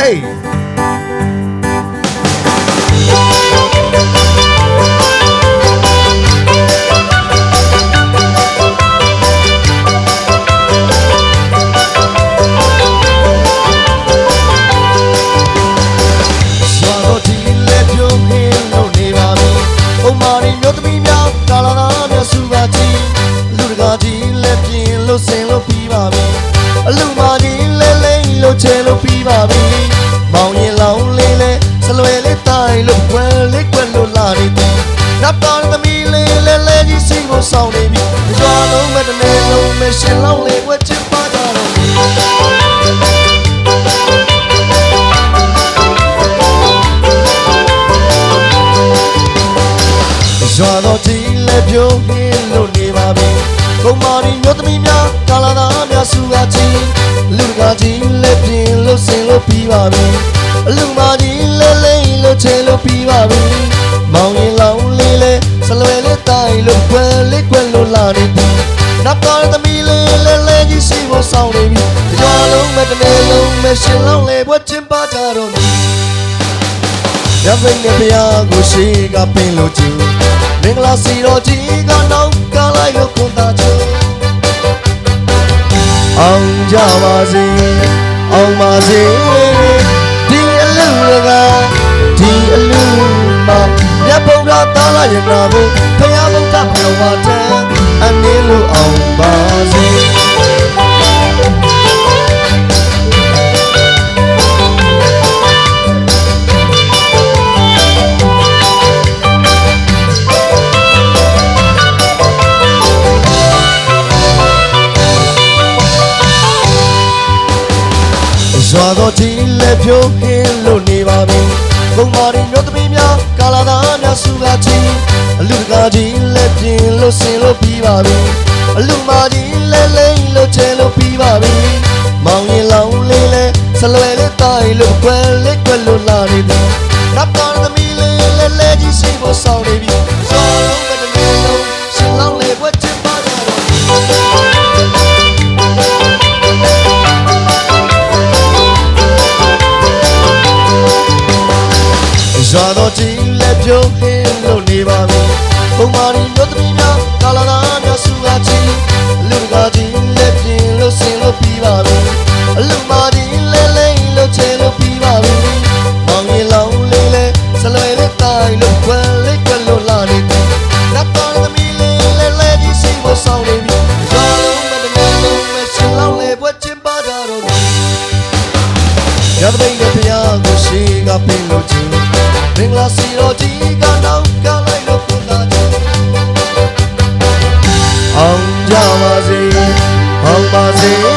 Hey လိမ့်လို့ချဲလို့ပြီးပါပြီ။မောင်ရင်လောင်လေးလဲဆလွယ်လေးတိုင်းလို့ကွယ်လေးကွယ်လို့လာနေပြီ။နပ်တော်သမီးလေးလဲလဲကြီးစီကိုဆောင်နေပြီ။ကြွားလုံးမဲ့တနေ့လုံးမဲ့ရှင်လောင်လေးဝက်ချစ်ပါကြတော့ပြီ။ရွာတော်ကြီးလည်းပြုံးဟင်းလို့နေပါပြီ။ ကုမာရီမျိုးသမီးများကာလာသားများစုကချင်းလူတကာကြီးလည်းပြင်းလို့ဆင်လို့ပြီးပါပြီ။အလူမကြီးလည်းလိမ့်လို့ချဲလို့ပြီးပါပြီ။မောင်ရင်လောင်လေးလည်းစလွယ်လေးတိုင်းလို့ကွယ်လေးကွယ်လို့လာနေပြီ။နပ်တော်သမီးလေးလည်းလဲကြီးစီကိုဆောင်နေပြီ။ကြွားလုံးမဲ့တနေ့လုံးမဲ့ရှင်လောင်လေးဘွက်ချင်းပါကြတော့ပြီ။ရပိတ်နဲ့ဘုရားကိုရှိကပင်လို့ကြည့်မင်္ဂလာစီတော်ကြီးကနောက်က အောင်ကြပါစေအောင်ပါစေဒီအလူကဒီအလူမှာမြတ်ဗုဒ္ဓသာလယနာကိုဘုရားဗုဒ္ဓဘုရားဝါတန်အနည်းလို့အောင်ပါစေ ရွာတော်ကြီးလက်ဖြိုးဟင်းလို့နေပါပြီ။ကုံမာရီမြို့သမီးများကာလာသားများစုကချင်းအလူတကာကြီးလက်ပြင်းလို့ဆင်လို့ပြီးပါပြီ။အလူမကြီးလဲလိမ့်လို့ချဲလို့ပြီးပါပြီ။မောင်ရင်လောင်လေးလဲဆလွယ်လေးတိုင်းလို့ကွယ်လေးကွယ်လို့လာနေပြီ။နပ်တော် တော်ကြီးလက်ပြုံးဟင်းလို့နေပါပြီ။ပုံမာရီမြို့သမီးများကာလာနာများစုကချင်းလူတကာကြီးလက်ပြင်းလို့ဆင်လို့ပြီးပါပြီ။အလူမာကြီးလဲလိမ့်လို့ချဲလို့ပြီးပါပြီ။မောင်ရင်လောင်လေးလဲဆလွယ်လေးတိုင်းလို့ကွယ်လေးကွယ်လို့လာနေပြီ။နတ်တော်သမီးလေးလဲလဲကြီးစီကိုဆောင်နေပြီ။ရွာလုံးမဲ့တနေ့လုံးမဲ့ရှင်လောင်လေးဘွက်ချင်ပါကြတော့ပြီ။ရသပိတ်နဲ့ဘုရားကိုရှိကပင်လို့ချင်း မင်္ဂလာစီတော်ကြီးကနောက်ကလိုက်လို့ပုသာချင်းအောင်ကြပါစေအောင်ပါစေ